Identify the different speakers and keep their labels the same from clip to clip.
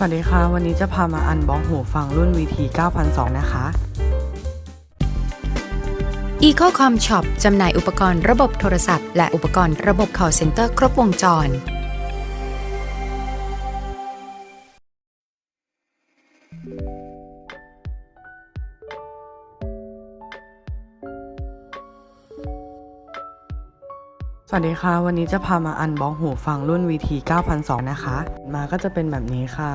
Speaker 1: สวัสดีค่ะ วันนี้จะพามาอันบ็อกหูฟังรุ่น VT 9002 นะคะ
Speaker 2: EcoCom Shop จำหน่ายอุปกรณ์ระบบโทรศัพท์ และอุปกรณ์ระบบ call center ครบวงจร
Speaker 1: สวัสดีค่ะ วันนี้จะพามาอันบ็อกหูฟังรุ่น VT 9002 นะคะ มาก็จะเป็นแบบนี้ค่ะ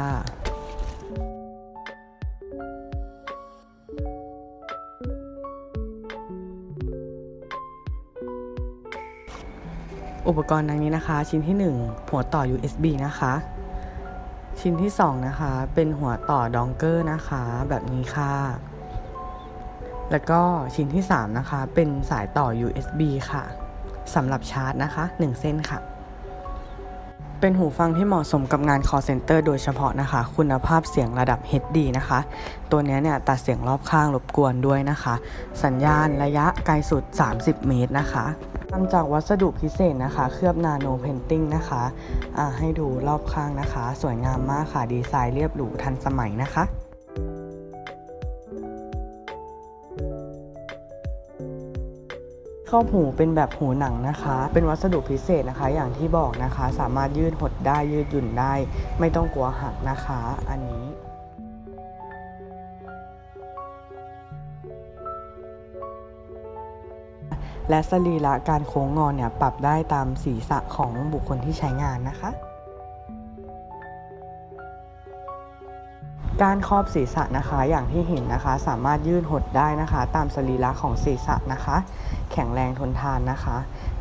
Speaker 1: อุปกรณ์ดังนี้นะคะ ชิ้นที่ 1 หัวต่อ USB นะคะ ชิ้นที่ 2 นะคะ เป็นหัวต่อดองเกอร์นะคะ แบบนี้ค่ะ แล้วก็ชิ้นที่ 3 นะคะ เป็นสายต่อ USB ค่ะ สำหรับชาร์จนะคะ 1 เส้นค่ะ เป็นหูฟังที่เหมาะสมกับงาน call center โดยเฉพาะนะคะ คุณภาพเสียงระดับ HD นะคะ ตัวนี้เนี่ยตัดเสียงรอบข้างรบกวนด้วยนะคะ สัญญาณระยะไกลสุด 30 เมตรนะคะทำจากวัสดุพิเศษนะคะ เคลือบนาโนเพนติ้งนะคะอ่าให้ดูรอบข้างนะคะ สวยงามมากค่ะ ดีไซน์เรียบหรูทันสมัยนะคะ ครอบหูเป็นแบบหูหนังนะคะ เป็นวัสดุพิเศษนะคะ อย่างที่บอกนะคะ สามารถยืดหดได้ยืดหยุ่นได้ ไม่ต้องกลัวหักนะคะ อันนี้และสรีระการโค้งงอเนี่ยปรับได้ตามศีรษะของบุคคลที่ใช้งานนะคะ การครอบศีรษะนะคะอย่างที่เห็นนะคะ สามารถยืดหดได้นะคะ ตามสรีระของศีรษะนะคะ แข็งแรงทนทานนะคะ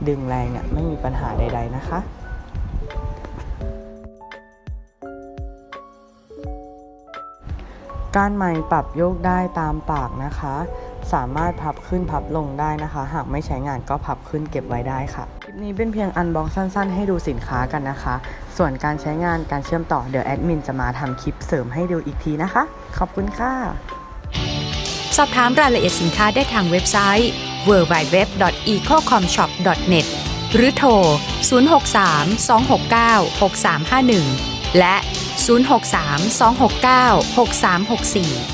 Speaker 1: ดึงแรงเนี่ยไม่มีปัญหาใด ๆนะคะ การไม้ปรับโยกได้ตามปากนะคะ สามารถพับขึ้นพับลงได้นะคะ หากไม่ใช้งานก็พับขึ้นเก็บไว้ได้ค่ะ คลิปนี้เป็นเพียงอันบ็อกสั้นๆ ให้ดูสินค้ากันนะคะ ส่วนการใช้งานการเชื่อมต่อเดี๋ยวแอดมินจะมาทำคลิปเสริมให้ดูอีกทีนะคะ ขอบคุณค่ะ
Speaker 2: สอบถามรายละเอียดสินค้าได้ทางเว็บไซต์ www.ecocomshop.net หรือโทร 063 269 6351 และ 063 269 6364